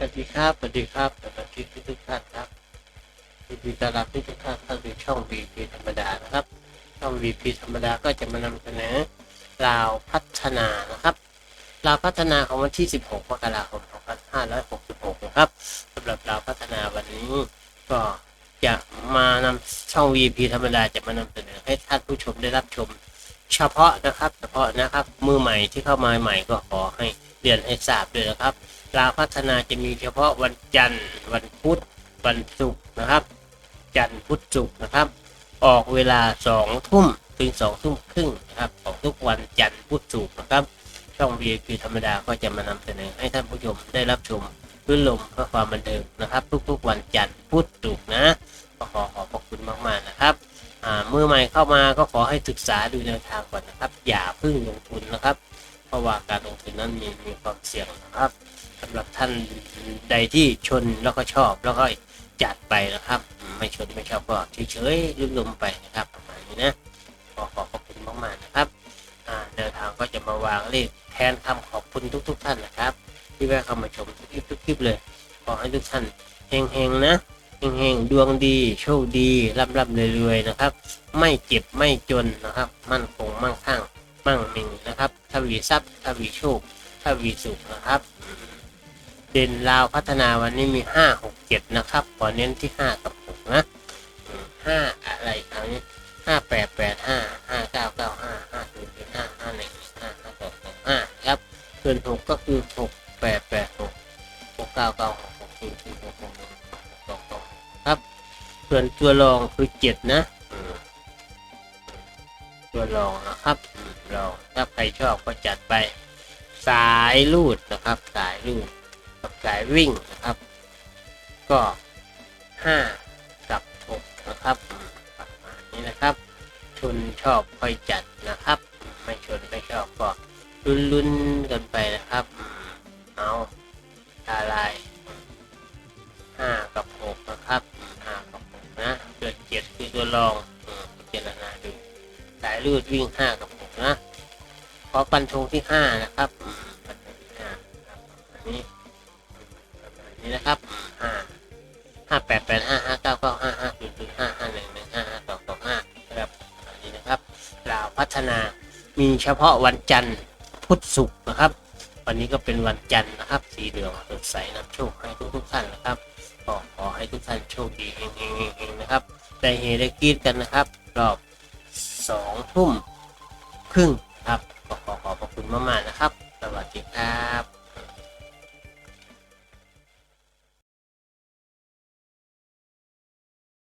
วัสดีครับสวัสดีครับสวัสดีทุกท่านครับยินดีต้อนรับทุกท่านเข้าสู่ช่อง VP ธรรมดานะครับ ช่อง VP ธรรมดาก็จะมานำเสนอราวพัฒนานะครับราวพัฒนาของวันที่ 16มกราคม2566 นะครับสำหรับราวพัฒนาวันนี้ก็จะมานำช่อง VP ธรรมดาจะมานำเสนอให้ท่านผู้ชมได้รับชม เฉพาะนะครับ เฉพาะนะครับมือใหม่ที่เข้ามาใหม่ก็ขอให้ เรียนให้ทราบด้วยนะครับ ลาวพัฒนาจะมีเฉพาะวันจันทร์ วันพุธ วันศุกร์นะครับ จันทร์พุธศุกร์นะครับ ออกเวลาสองทุ่มถึงสองทุ่มครึ่งนะครับของทุกวันจันทร์พุธศุกร์นะครับ ช่อง VIP ธรรมดาก็จะมานำเสนอให้ท่านผู้ชมได้รับชมรื่นลมเพื่อความบันเทิงนะครับ ทุกๆวันจันทร์พุธศุกร์นะก็ขอขอบพระคุณมากๆนะครับอ่ามือใหม่เข้ามาก็ขอให้ศึกษาดูแนวทางก่อนนะครับ อย่าเพึ่งลงทุนนะครับ เพราะว่าการลงทุนนั้นมีมีความเสี่ยงนะครับสำหรับท่านใดที่ชนแล้วก็ชอบแล้วก็จัดไปนะครับ ไม่ชนไม่ชอบก็เฉยๆลืมลมไปนะครับประมาณนี้นะขอขอบคุณมากๆนะครับอ่าแนวทางก็จะมาวางเลขแทนคำขอบคุณทุก ๆ ท่านนะครับ ที่แวะเข้ามาชมทุกคลิปทุกคลิปเลยขอให้ทุกท่านเฮงๆนะเฮงๆดวงดีโชคดีร่ำร่ำรวยๆนะครับ ไม่เจ็บไม่จนนะครับ มั่นคงมั่งคั่ง มั่งมีนะครับทวีทรัพย์ทวีโชคทวีสุขนะครับ เด่นลาวพัฒนาวันนี้มีห้าหกเจ็ดนะครับขอเน้นที่ห้ากับหกนะห้าอะไรคราวนี้ห้าแปดแปดห้าห้าเก้าเก้าห้าห้าศูนย์ห้าห้าหนึ่งห้าห้าสองห้าครับส่วนหกก็คือหกแปดแปดหกหกเก้าเก้าหกหกศูนย์ศูนย์หกหกหนึ่งหกสองสองครับ ส่วนตัวรองคือเจ็ดนะ ตัวรองนะครับ อืมรองถ้าใครชอบก็จัดไป สายลูดนะครับ สายลูดกับสายวิ่งนะครับ ก็ห้ากับหกนะครับประมาณนี้นะครับชนชอบค่อยจัดนะครับ ไม่ชนไม่ชอบก็ลุ้นๆกันไปนะครับ เอาตาลายห้ากับหกนะครับห้ากับหกนะเกิดเจ็ดคือตัวรองพิจารณาดูสายลูดวิ่งห้ากับ นะขอปันธงที่ห้านะครับปันธงที่ห้าอันนี้นี่นะครับห้าห้าแปดแปดห้าห้าเก้าเก้าห้าห้าศูนย์ศูนย์ห้าห้าหนึ่งหนึ่งห้าห้าสองสองห้านะครับอันนี้นะครับลาวพัฒนามีเฉพาะวันจันทร์พุธศุกร์นะครับ วันนี้ก็เป็นวันจันทร์นะครับ สีเหลืองสดใสนำโชคให้ทุกทุกท่านนะครับก็ขอให้ทุกท่านโชคดีเฮงเฮงเฮงนะครับได้เฮได้กรีดกันนะครับ รอบสองทุ่ม ครึ่งครับขอขอบพระคุณมากๆนะครับ สวัสดีครับ